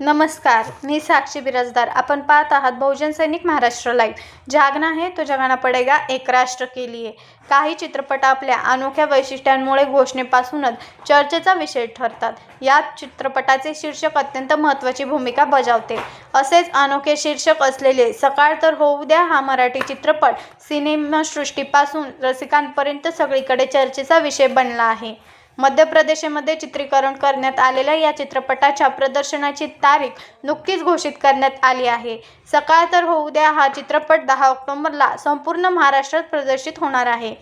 नमस्कार मी साक्षी बिराजदार. आपण पाहत आहात बहुजन सैनिक महाराष्ट्र लाईव्ह. जागना है तो जगाना पडेगा एक राष्ट्र के लिए काही चित्रपट आपल्या अनोख्या वैशिष्ट्यांमुळे घोषणेपासूनच चर्चेचा विषय ठरतात. या चित्रपटाचे शीर्षक अत्यंत महत्त्वाची भूमिका बजावते. असेच अनोखे शीर्षक असलेले सकाळ तर होऊ द्या हा मराठी चित्रपट सिनेमासृष्टीपासून रसिकांपर्यंत सगळीकडे चर्चेचा विषय बनला आहे. मध्य प्रदेशमध्ये चित्रीकरण करण्यात आलेल्या या चित्रपटाच्या प्रदर्शनाची तारीख नुकतीच घोषित करण्यात आली आहे. सकाळ तर होऊ द्या हा चित्रपट दहा ऑक्टोबरला संपूर्ण महाराष्ट्रात प्रदर्शित होणार आहे.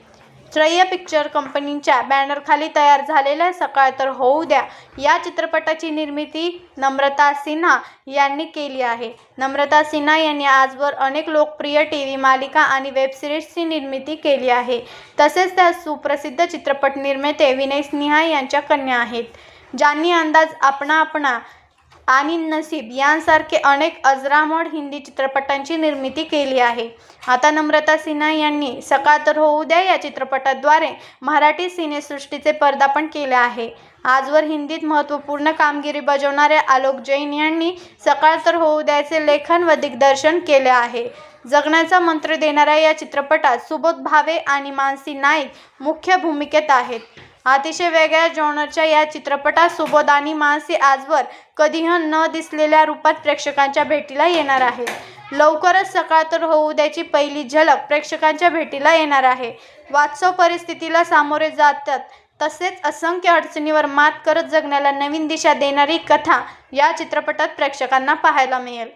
श्रेय पिक्चर कंपनीच्या बॅनरखाली तयार झालेल्या सकाळ तर होऊ द्या. या चित्रपटाची निर्मिती नम्रता सिन्हा यांनी केली आहे. नम्रता सिन्हा यांनी आजवर अनेक लोकप्रिय टी व्ही मालिका आणि वेबसिरीजची निर्मिती केली आहे. तसेच त्या सुप्रसिद्ध चित्रपट निर्माते विनय सिन्हा यांच्या कन्या आहेत. ज्यांनी अंदाज आपणा आपणा आणि नसीब यांसारखे अनेक अजरामोड हिंदी चित्रपटांची निर्मिती केली आहे. आता नम्रता सिन्हा यांनी सकाळ तर होऊ द्या या चित्रपटाद्वारे मराठी सिनेसृष्टीचे पदार्पण केले आहे. आजवर हिंदीत महत्त्वपूर्ण कामगिरी बजावणाऱ्या आलोक जैन यांनी सकाळ तर होऊ द्याचे लेखन व दिग्दर्शन केले आहे. जगण्याचा मंत्र देणाऱ्या या चित्रपटात सुबोध भावे आणि मानसी नाईक मुख्य भूमिकेत आहेत. अतिशय वेगळ्या जॉनरच्या या चित्रपटात सुबोध आणि मानसी आजवर कधीही न दिसलेल्या रूपात प्रेक्षकांच्या भेटीला येणार आहेत लवकरच सकाळ तर होऊ द्याची पहिली झलक प्रेक्षकांच्या भेटीला येणार आहे. वास्तव परिस्थितीला सामोरे जातात. तसेच असंख्य अडचणीवर मात करत जगण्याला नवीन दिशा देणारी कथा या चित्रपटात प्रेक्षकांना पाहायला मिळेल.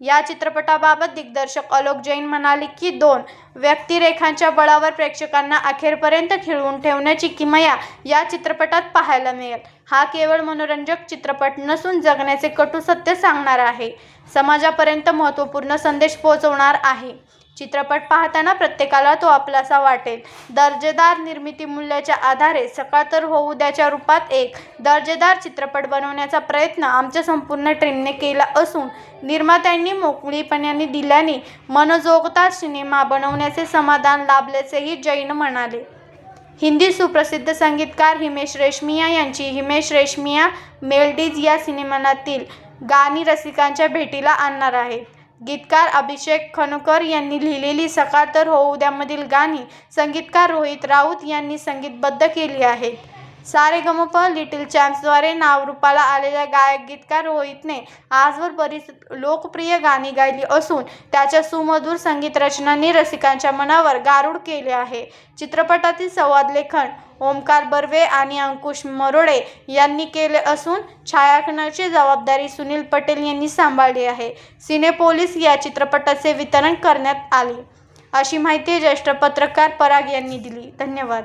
या चित्रपटाबाबत दिग्दर्शक अलोक जैन म्हणाले की दोन व्यक्तिरेखांच्या बळावर प्रेक्षकांना अखेरपर्यंत खिळवून ठेवण्याची किमया या चित्रपटात पाहायला मिळेल. हा केवळ मनोरंजक चित्रपट नसून जगण्याचे कटू सत्य सांगणार आहे. समाजापर्यंत महत्त्वपूर्ण संदेश पोहोचवणार आहे. चित्रपट पाहताना प्रत्येकाला तो आपलासा वाटेल. दर्जेदार निर्मिती मूल्याच्या आधारे सकाळ तर होऊ द्याच्या रूपात एक दर्जेदार चित्रपट बनवण्याचा प्रयत्न आमच्या संपूर्ण ट्रेनने केला असून निर्मात्यांनी मोकळीपणाने दिल्याने मनजोगता सिनेमा बनवण्याचे समाधान लाभल्याचेही जैन म्हणाले. हिंदी सुप्रसिद्ध संगीतकार हिमेश रेशमिया यांची हिमेश रेशमिया मेलडीज या सिनेमातील गाणी रसिकांच्या भेटीला आणणार आहेत. गीतकार अभिषेक खनकर यांनी लिहिलेली सकाळ तर होऊ द्यामधील गाणी संगीतकार रोहित राऊत यांनी संगीतबद्ध केली आहेत. सारे गमप लिटिल चॅम्प्सद्वारे नावरूपाला आलेल्या गायक गीतकार रोहितने आजवर बरीच लोकप्रिय गाणी गायली असून त्याच्या सुमधुर संगीत रचनांनी रसिकांच्या मनावर गारूड केले आहे. चित्रपटातील संवाद लेखन ओमकार बर्वे आणि अंकुश मरोडे यांनी केले असून छायाखनाची जबाबदारी सुनील पटेल यांनी सांभाळली आहे. सिनेपोलिस या चित्रपटाचे वितरण करण्यात आले. अशी माहिती ज्येष्ठ पत्रकार पराग यांनी दिली. धन्यवाद.